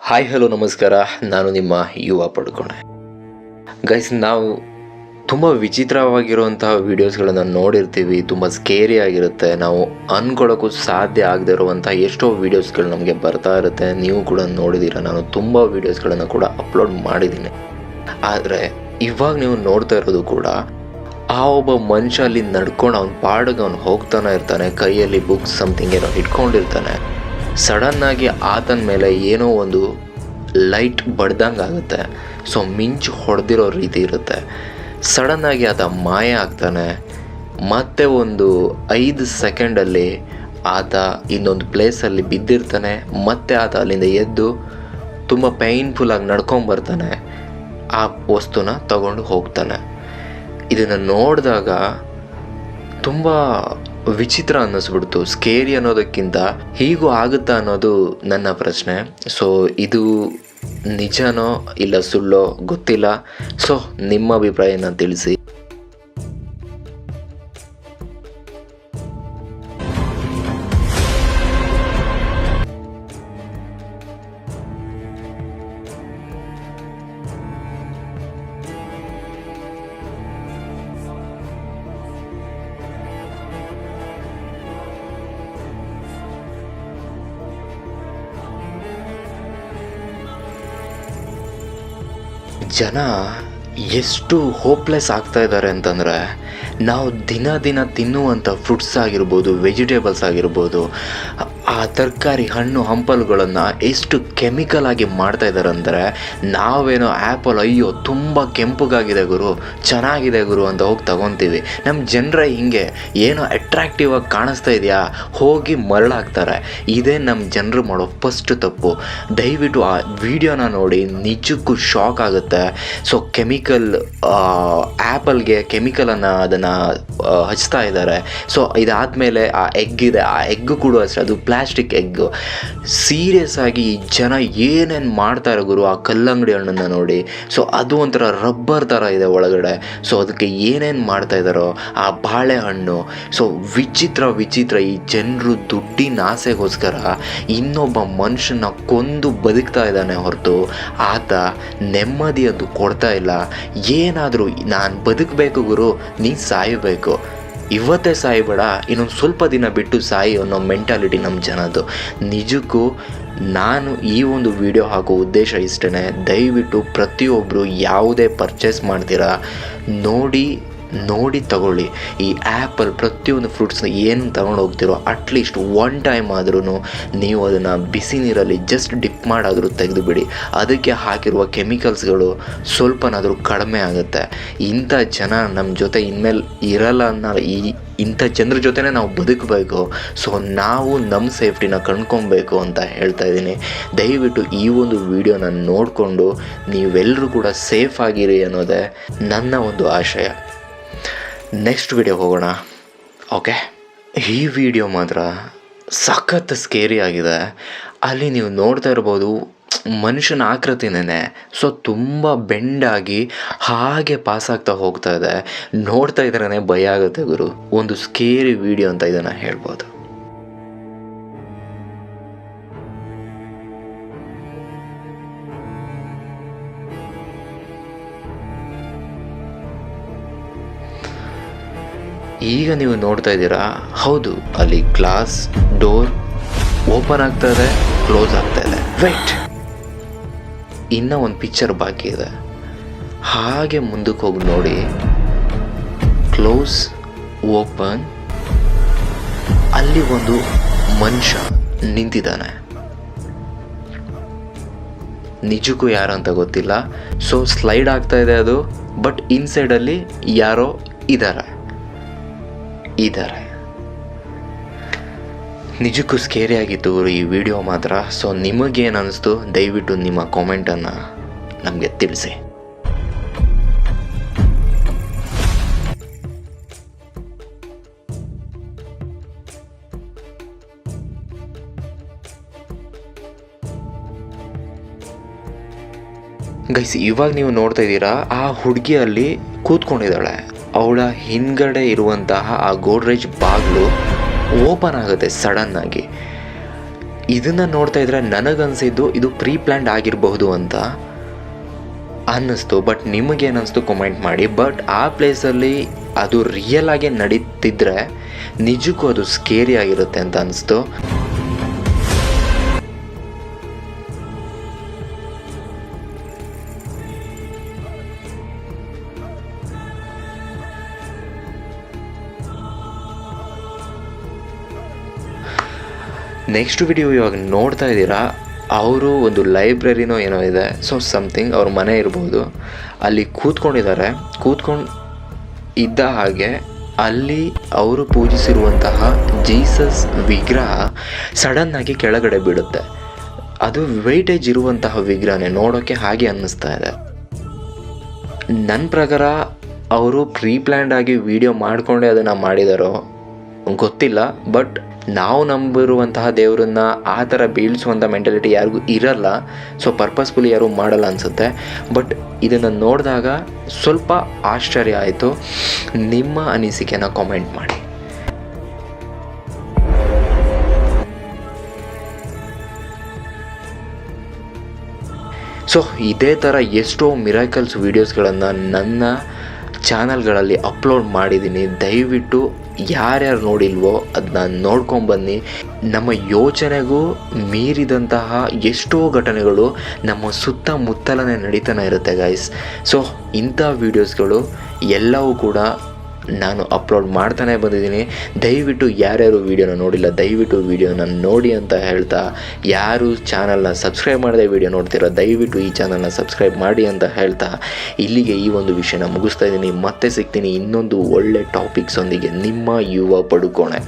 Hi hello ನಮಸ್ಕಾರ. ನಾನು ನಿಮ್ಮ ಯುವ ಪಡ್ಕೊಂಡೆ ಗೈಸ್ ನಾವು ತುಂಬ ವಿಚಿತ್ರವಾಗಿರುವಂತಹ ವೀಡಿಯೋಸ್ಗಳನ್ನು ನೋಡಿರ್ತೀವಿ. ತುಂಬ ಸ್ಕೇರಿ ಆಗಿರುತ್ತೆ. ನಾವು ಅನ್ಕೊಳ್ಳೋಕ್ಕೂ ಸಾಧ್ಯ ಆಗದೆ ಇರುವಂಥ ಎಷ್ಟೋ ವೀಡಿಯೋಸ್ಗಳು ನಮಗೆ ಬರ್ತಾ ಇರುತ್ತೆ. ನೀವು ಕೂಡ ನೋಡಿದ್ದೀರ ನಾನು ತುಂಬ ವೀಡಿಯೋಸ್ಗಳನ್ನು ಕೂಡ ಅಪ್ಲೋಡ್ ಮಾಡಿದ್ದೀನಿ. ಆದರೆ, ಇವಾಗ ನೀವು ನೋಡ್ತಾ ಇರೋದು ಕೂಡ, ಆ ಒಬ್ಬ ಮನುಷ್ಯ ಅಲ್ಲಿ ನಡ್ಕೊಂಡು ಅವ್ನ ಪಾಡಿಗೆ ಅವ್ನು ಹೋಗ್ತಾನೆ ಇರ್ತಾನೆ. ಕೈಯಲ್ಲಿ ಬುಕ್ಸ್ ಸಮಥಿಂಗ್ ಏನೋ ಇಟ್ಕೊಂಡಿರ್ತಾನೆ ಸಡನ್ ಆಗಿ ಆತನ ಮೇಲೆ ಏನೋ ಒಂದು ಲೈಟ್ ಬಡ್ದಂಗೆ ಆಗುತ್ತೆ. ಸೊ ಮಿಂಚು ಹೊಡೆದಿರೋ ರೀತಿ ಇರುತ್ತೆ. ಸಡನ್ ಆಗಿ ಆತ ಮಾಯ ಆಗ್ತಾನೆ. ಮತ್ತೆ ಒಂದು ಐದು ಸೆಕೆಂಡಲ್ಲಿ ಆತ ಇನ್ನೊಂದು ಪ್ಲೇಸಲ್ಲಿ ಬಿದ್ದಿರ್ತಾನೆ. ಮತ್ತೆ ಆತ ಅಲ್ಲಿಂದ ಎದ್ದು ತುಂಬ ಪೈನ್ಫುಲ್ಲಾಗಿ ನಡ್ಕೊಂಬರ್ತಾನೆ ಆ ವಸ್ತುನ ತಗೊಂಡು ಹೋಗ್ತಾನೆ. ಇದನ್ನು ನೋಡಿದಾಗ ತುಂಬ ವಿಚಿತ್ರ ಅನ್ನಿಸ್ಬಿಡ್ತು. ಸ್ಕೇರಿ ಅನ್ನೋದಕ್ಕಿಂತ ಹೀಗೂ ಆಗುತ್ತಾ ಅನ್ನೋದು ನನ್ನ ಪ್ರಶ್ನೆ. ಸೊ ಇದು ನಿಜನೋ ಇಲ್ಲ ಸುಳ್ಳೋ ಗೊತ್ತಿಲ್ಲ. ಸೊ ನಿಮ್ಮ ಅಭಿಪ್ರಾಯನ ತಿಳಿಸಿ. ಜನ ಎಷ್ಟು ಹೋಪ್ಲೆಸ್ ಆಗ್ತಾ ಇದ್ದಾರೆ ಅಂತಂದರೆ ನಾವು ದಿನ ದಿನ ತಿನ್ನುವಂಥ ಫ್ರೂಟ್ಸ್ ಆಗಿರ್ಬೋದು ವೆಜಿಟೇಬಲ್ಸ್ ಆಗಿರ್ಬೋದು ಆ ತರಕಾರಿ ಹಣ್ಣು ಹಂಪಲುಗಳನ್ನು ಎಷ್ಟು ಕೆಮಿಕಲ್ ಆಗಿ ಮಾಡ್ತಾ ಇದ್ದಾರೆ ಅಂದರೆ ನಾವೇನೋ ಆ್ಯಪಲ್ ಅಯ್ಯೋ, ತುಂಬ ಕೆಂಪುಗಾಗಿದೆ ಗುರು, ಚೆನ್ನಾಗಿದೆ ಗುರು ಅಂತ ಹೋಗಿ ತಗೊತೀವಿ. ನಮ್ಮ ಜನರ ಹಿಂಗೆ ಏನೋ ಅಟ್ರಾಕ್ಟಿವ್ ಆಗಿ ಕಾಣಿಸ್ತಾ ಇದೆಯಾ? ಹೋಗಿ ಮರಳಾಗ್ತಾರೆ ಇದೇ ನಮ್ಮ ಜನರು ಮಾಡೋ ಫಸ್ಟ್ ತಪ್ಪು. ದಯವಿಟ್ಟು ಆ ವಿಡಿಯೋನ ನೋಡಿ, ನಿಜಕ್ಕೂ ಶಾಕ್ ಆಗುತ್ತೆ. ಸೊ ಕೆಮಿಕಲ್ ಆ್ಯಪಲ್ಗೆ ಕೆಮಿಕಲನ್ನು ಅದನ್ನು ಹಚ್ತಾ ಇದ್ದಾರೆ ಸೊ ಇದಾದಮೇಲೆ ಆ ಎಗ್ ಇದೆ. ಆ ಎಗ್ ಕೂಡ ಅಷ್ಟೇ, ಅದು ಪ್ಲಾಸ್ಟಿಕ್ ಎಗ್ ಸೀರಿಯಸ್ ಆಗಿ ಜನ ಏನೇನು ಮಾಡ್ತಾರೆ ಗುರು, ಆ ಕಲ್ಲಂಗಡಿ ಹಣ್ಣನ್ನು ನೋಡಿ. ಸೊ ಅದು ಒಂಥರ ರಬ್ಬರ್ ಥರ ಇದೆ ಒಳಗಡೆ. ಸೊ ಅದಕ್ಕೆ ಏನೇನು ಮಾಡ್ತಾ ಇದ್ದಾರೋ ಆ ಬಾಳೆಹಣ್ಣು. ಸೊ ವಿಚಿತ್ರ ವಿಚಿತ್ರ ಈ ಜನರು ದುಡ್ಡಿನ ಆಸೆಗೋಸ್ಕರ ಇನ್ನೊಬ್ಬ ಮನುಷ್ಯನ ಕೊಂದು ಬದುಕ್ತಾ ಇದ್ದಾನೆ ಹೊರತು. ಆತ ನೆಮ್ಮದಿ ಅದು ಕೊಡ್ತಾ ಇಲ್ಲ. ಏನಾದರೂ ನಾನು ಬದುಕಬೇಕು ಗುರು ನೀ ಸಾಯಬೇಕು. ಇವತ್ತೇ ಸಾಯಬೇಡ ಇನ್ನೊಂದು ಸ್ವಲ್ಪ ದಿನ ಬಿಟ್ಟು ಸಾಯಿ ಅನ್ನೋ ಮೆಂಟಾಲಿಟಿ ನಮ್ಮ ಜನದ್ದು. ನಿಜಕ್ಕೂ ನಾನು ಈ ಒಂದು ವಿಡಿಯೋ ಹಾಕೋ ಉದ್ದೇಶ ಇಷ್ಟೇ ದಯವಿಟ್ಟು ಪ್ರತಿಯೊಬ್ಬರು ಯಾವುದೇ ಪರ್ಚೇಸ್ ಮಾಡ್ತೀರಾ, ನೋಡಿ ನೋಡಿ ತಗೊಳ್ಳಿ. ಈ ಆ್ಯಪಲ್ ಪ್ರತಿಯೊಂದು ಫ್ರೂಟ್ಸ್ನ ಏನು ತಗೊಂಡು ಹೋಗ್ತಿರೋ ಅಟ್ಲೀಸ್ಟ್ ಒನ್ ಟೈಮ್ ಆದ್ರೂ ನೀವು ಅದನ್ನು ಬಿಸಿ ನೀರಲ್ಲಿ ಜಸ್ಟ್ ಡಿಪ್ ಮಾಡಾದರೂ ತೆಗೆದುಬಿಡಿ. ಅದಕ್ಕೆ ಹಾಕಿರುವ ಕೆಮಿಕಲ್ಸ್ಗಳು ಸ್ವಲ್ಪನಾದರೂ ಕಡಿಮೆ ಆಗುತ್ತೆ. ಇಂಥ ಜನ ನಮ್ಮ ಜೊತೆ ಇನ್ಮೇಲೆ ಇರಲ್ಲ ಅನ್ನೋ ಈ ಇಂಥ ಜನರ ಜೊತೆನೇ ನಾವು ಬದುಕಬೇಕು. ಸೊ ನಾವು ನಮ್ಮ ಸೇಫ್ಟಿನ ಕಂಡ್ಕೊಬೇಕು ಅಂತ ಹೇಳ್ತಾ ಇದ್ದೀನಿ. ದಯವಿಟ್ಟು ಈ ಒಂದು ವಿಡಿಯೋನ ನೋಡಿಕೊಂಡು ನೀವೆಲ್ಲರೂ ಕೂಡ ಸೇಫ್ ಆಗಿರಿ ಅನ್ನೋದೇ ನನ್ನ ಒಂದು ಆಶಯ. ನೆಕ್ಸ್ಟ್ ವಿಡಿಯೋ ಹೋಗೋಣ. ಓಕೆ ಈ ವಿಡಿಯೋ ಮಾತ್ರ ಸಖತ್ ಸ್ಕೇರಿ ಆಗಿದೆ. ಅಲ್ಲಿ ನೀವು ನೋಡ್ತಾ ಇರ್ಬೋದು, ಮನುಷ್ಯನ ಆಕೃತಿನೇ ಸೊ ತುಂಬ ಬೆಂಡಾಗಿ ಹಾಗೆ ಪಾಸ್ ಆಗ್ತಾ ಹೋಗ್ತಾ ಇದೆ. ನೋಡ್ತಾ ಇದ್ರೇ ಭಯ ಆಗುತ್ತೆ ಗುರು. ಒಂದು ಸ್ಕೇರಿ ವಿಡಿಯೋ ಅಂತ ಇದನ್ನು ಹೇಳ್ಬೋದು. ಈಗ ನೀವು ನೋಡ್ತಾ ಇದ್ದೀರಾ? ಹೌದು, ಅಲ್ಲಿ ಗ್ಲಾಸ್ ಡೋರ್ ಓಪನ್ ಆಗ್ತಾ ಇದೆ, ಕ್ಲೋಸ್ ಆಗ್ತಾ ಇದೆ. ರೈಟ್ ಇನ್ನೂ ಒಂದು ಪಿಕ್ಚರ್ ಬಾಕಿ ಇದೆ. ಹಾಗೆ ಮುಂದಕ್ಕೆ ಹೋಗಿ ನೋಡಿ. Close open. ಅಲ್ಲಿ ಒಂದು ಮನುಷ್ಯ ನಿಂತಿದ್ದಾನೆ. ನಿಜಕ್ಕೂ ಯಾರು ಅಂತ ಗೊತ್ತಿಲ್ಲ. ಸೊ ಸ್ಲೈಡ್ ಆಗ್ತಾ ಇದೆ ಅದು ಬಟ್ ಇನ್ಸೈಡಲ್ಲಿ ಯಾರೋ ಇದ್ದಾರೆ. ಇದ್ದಾರೆ ನಿಜಕ್ಕೂ ಸ್ಕೇರಿ ಆಗಿತ್ತು ಈ ವಿಡಿಯೋ ಮಾತ್ರ. ಸೊ ನಿಮಗೇನು ಅನ್ನಿಸ್ತು ದಯವಿಟ್ಟು ನಿಮ್ಮ ಕಾಮೆಂಟನ್ನು ನಮಗೆ ತಿಳಿಸಿ. ಗೈಸ್ ಇವಾಗ ನೀವು ನೋಡ್ತಾ ಇದ್ದೀರಾ, ಆ ಹುಡುಗಿಯಲ್ಲಿ ಕೂತ್ಕೊಂಡಿದ್ದಾಳೆ. ಅವಳ ಹಿಂದ್ಗಡೆ ಇರುವಂತಹ ಆ ಗೋಡ್ರೇಜ್ ಬಾಗಿಲು ಓಪನ್ ಆಗುತ್ತೆ ಸಡನ್ ಆಗಿ. ಇದನ್ನು ನೋಡ್ತಾ ಇದ್ರೆ ನನಗನ್ಸಿದ್ದು ಇದು ಪ್ರೀ ಪ್ಲ್ಯಾಂಡ್ ಆಗಿರಬಹುದು ಅಂತ ಅನ್ನಿಸ್ತು. ಬಟ್ ನಿಮಗೇನು ಅನಿಸ್ತು ಕಮೆಂಟ್ ಮಾಡಿ. ಬಟ್ ಆ ಪ್ಲೇಸಲ್ಲಿ ಅದು ರಿಯಲ್ ಆಗಿ ನಡೀತಿದ್ರೆ ನಿಜಕ್ಕೂ ಅದು ಸ್ಕೇರಿ ಆಗಿರುತ್ತೆ ಅಂತ ಅನಿಸ್ತು ನೆಕ್ಸ್ಟ್ ವಿಡಿಯೋ ಇವಾಗ ನೋಡ್ತಾ ಇದ್ದೀರಾ? ಅವರು ಒಂದು ಲೈಬ್ರರಿನೋ ಏನೋ ಇದೆ. ಸೊ ಸಮಥಿಂಗ್ ಅವ್ರ ಮನೆ ಇರ್ಬೋದು. ಅಲ್ಲಿ ಕೂತ್ಕೊಂಡಿದ್ದಾರೆ. ಕೂತ್ಕೊಂಡು ಇದ್ದ ಹಾಗೆ ಅಲ್ಲಿ ಅವರು ಪೂಜಿಸಿರುವಂತಹ ಜೀಸಸ್ ವಿಗ್ರಹ ಸಡನ್ನಾಗಿ ಕೆಳಗಡೆ ಬಿಡುತ್ತೆ ಅದು ವೆಯ್ಟೇಜ್ ಇರುವಂತಹ ವಿಗ್ರಹನೇ. ನೋಡೋಕ್ಕೆ ಹಾಗೆ ಅನ್ನಿಸ್ತಾ ಇದೆ. ನನ್ನ ಪ್ರಕಾರ ಅವರು ಪ್ರೀ ಪ್ಲ್ಯಾಂಡ್ ಆಗಿ ವಿಡಿಯೋ ಮಾಡಿಕೊಂಡೇ ಅದನ್ನು ಮಾಡಿದಾರೋ ಗೊತ್ತಿಲ್ಲ ಬಟ್ ನಾವು ನಂಬಿರುವಂತಹ ದೇವರನ್ನ ಆ ಥರ ಬೀಳಿಸುವಂಥ ಮೆಂಟಾಲಿಟಿ ಯಾರಿಗೂ ಇರಲ್ಲ. ಸೊ ಪರ್ಪಸ್ಫುಲಿ ಯಾರೂ ಮಾಡಲ್ಲ ಅನಿಸುತ್ತೆ. ಬಟ್ ಇದನ್ನು ನೋಡಿದಾಗ ಸ್ವಲ್ಪ ಆಶ್ಚರ್ಯ ಆಯಿತು. ನಿಮ್ಮ ಅನಿಸಿಕೆನ ಕಾಮೆಂಟ್ ಮಾಡಿ. ಸೊ ಇದೇ ಥರ ಎಷ್ಟೋ ಮಿರಾಕಲ್ಸ್ ವೀಡಿಯೋಸ್ಗಳನ್ನು ನನ್ನ ಚಾನಲ್ಗಳಲ್ಲಿ ಅಪ್ಲೋಡ್ ಮಾಡಿದ್ದೀನಿ. ದಯವಿಟ್ಟು ಯಾರ್ಯಾರು ನೋಡಿಲ್ವೋ ಅದನ್ನ ನೋಡ್ಕೊಂಬನ್ನಿ ನಮ್ಮ ಯೋಚನೆಗೂ ಮೀರಿದಂತಹ ಎಷ್ಟೋ ಘಟನೆಗಳು ನಮ್ಮ ಸುತ್ತಮುತ್ತಲನೇ ನಡೀತಾನೆ ಇರುತ್ತೆ ಗೈಸ್ ಸೊ ಇಂಥ ವೀಡಿಯೋಸ್ಗಳು ಎಲ್ಲವೂ ಕೂಡ ನಾನು ಅಪ್ಲೋಡ್ ಮಾಡ್ತಾನೆ ಬಂದಿದ್ದೀನಿ. ದಯವಿಟ್ಟು ಯಾರ್ಯಾರು ವೀಡಿಯೋನ ನೋಡಿಲ್ಲ, ದಯವಿಟ್ಟು ವೀಡಿಯೋನ ನೋಡಿ ಅಂತ ಹೇಳ್ತಾ ಯಾರು ಚಾನಲ್ನ ಸಬ್ಸ್ಕ್ರೈಬ್ ಮಾಡದೆ ವೀಡಿಯೋ ನೋಡ್ತಿರೋ, ದಯವಿಟ್ಟು ಈ ಚಾನಲ್ನ ಸಬ್ಸ್ಕ್ರೈಬ್ ಮಾಡಿ ಅಂತ ಹೇಳ್ತಾ ಇಲ್ಲಿಗೆ ಈ ಒಂದು ವಿಷಯನ ಮುಗಿಸ್ತಾ ಇದ್ದೀನಿ. ಮತ್ತೆ ಸಿಗ್ತೀನಿ ಇನ್ನೊಂದು ಒಳ್ಳೆ ಟಾಪಿಕ್ಸ್ ಒಂದಿಗೆ ನಿಮ್ಮ ಯುವ ಪಡುಕೋಣೆ.